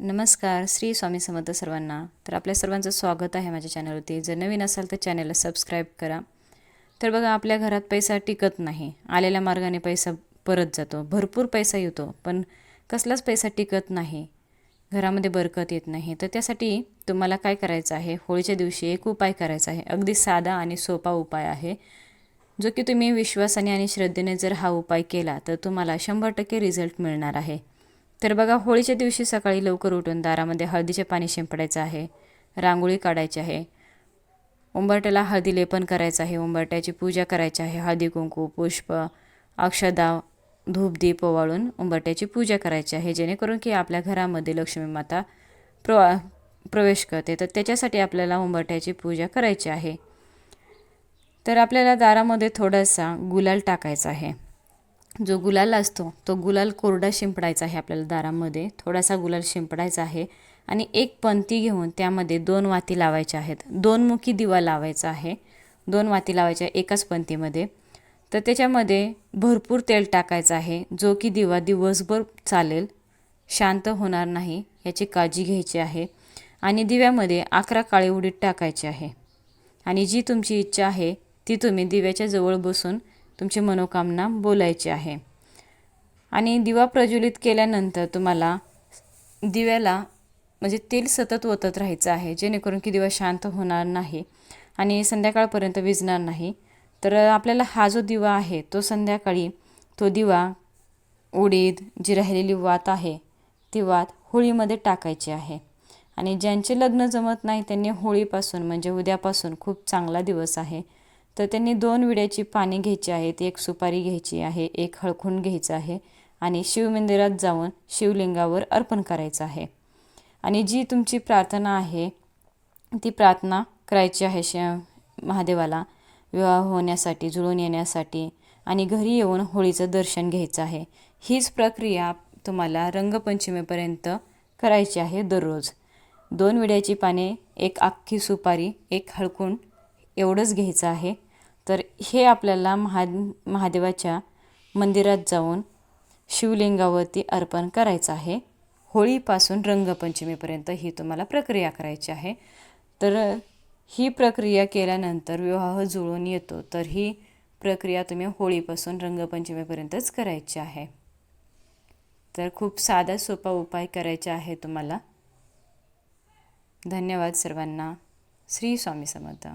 नमस्कार श्री स्वामी समर्थ सर्वांना. तर आपल्या सर्वांचं स्वागत आहे माझ्या चॅनलवरती. जर नवीन असाल तर चॅनलला सबस्क्राईब करा. तर बघा आपल्या घरात पैसा टिकत नाही. आलेल्या मार्गाने पैसा परत जातो. भरपूर पैसा येतो पण कसलाच पैसा टिकत नाही. घरामध्ये बरकत येत नाही. तर त्यासाठी तुम्हाला काय करायचं आहे? होळीच्या दिवशी एक उपाय करायचा आहे. अगदी साधा आणि सोपा उपाय आहे जो की तुम्ही विश्वासाने आणि श्रद्धेने जर हा उपाय केला तर तुम्हाला शंभर टक्के रिझल्ट मिळणार आहे. तर बघा होळीच्या दिवशी सकाळी लवकर उठून दारामध्ये हळदीचे पाणी शिंपडायचं आहे रांगोळी काढायची आहे. उंबरट्याला हळदी लेपन करायचं आहे उंबरट्याची पूजा करायची आहे. हळदी कुंकू पुष्प अक्षदा धूप दीप ओवाळून उंबरट्याची पूजा करायची आहे. जेणेकरून की आपल्या घरामध्ये लक्ष्मी माता प्र प्रवेश करते. तर त्याच्यासाठी आपल्याला उंबरट्याची पूजा करायची आहे. तर आपल्याला दारामध्ये थोडासा गुलाल टाकायचा आहे. जो गुलाल असतो तो गुलाल कोरडा शिंपडायचा आहे आपल्याला दारामध्ये. थोडासा गुलाल शिंपडायचा आहे आणि एक पंती घेऊन त्यामध्ये दोन वाती लावायच्या आहेत. दोन मुखी दिवा लावायचा आहे. दोन वाती लावायच्या एकाच पंतीमध्ये. तर त्याच्यामध्ये भरपूर तेल टाकायचं आहे जो की दिवा दिवसभर चालेल शांत होणार नाही याची काळजी घ्यायची आहे. आणि दिव्यामध्ये अकरा काळी उडीद टाकायची आहे. आणि जी तुमची इच्छा आहे ती तुम्ही दिव्याच्या जवळ बसून तुमची मनोकामना बोलायची आहे. आणि दिवा प्रज्वलित केल्यानंतर तुम्हाला दिव्याला म्हणजे तेल सतत ओतत राहायचं आहे जेणेकरून की दिवा शांत होणार नाही आणि संध्याकाळपर्यंत विजणार नाही. तर आपल्याला हा जो दिवा आहे तो संध्याकाळी तो दिवा उडीद जी राहिलेली वात आहे ती वात होळीमध्ये टाकायची आहे. आणि ज्यांचे लग्न जमत नाही त्यांनी होळीपासून म्हणजे उद्यापासून खूप चांगला दिवस आहे. तर त्यांनी दोन विड्याची पाने घ्यायची आहेत एक सुपारी घ्यायची आहे एक हळखून घ्यायचं आहे आणि शिवमंदिरात जाऊन शिवलिंगावर अर्पण करायचं आहे. आणि जी तुमची प्रार्थना आहे ती प्रार्थना करायची आहे श महादेवाला विवाह होण्यासाठी जुळून येण्यासाठी आणि घरी येऊन होळीचं दर्शन घ्यायचं आहे. हीच प्रक्रिया तुम्हाला रंगपंचमीपर्यंत करायची आहे दररोज. दोन विड्याची पाने एक अख्खी सुपारी एक हळकून एवढंच घ्यायचं आहे. तर हे आपल्याला महा महादेवाच्या मंदिरात जाऊन शिवलिंगावरती अर्पण करायचं आहे. होळीपासून रंगपंचमीपर्यंत ही तुम्हाला प्रक्रिया करायची आहे. तर ही प्रक्रिया केल्यानंतर विवाह जुळून येतो तर ही प्रक्रिया तुम्ही होळीपासून रंगपंचमीपर्यंतच करायची आहे. तर खूप साधा सोपा उपाय करायचा आहे तुम्हाला. धन्यवाद सर्वांना. श्री स्वामी समर्थ.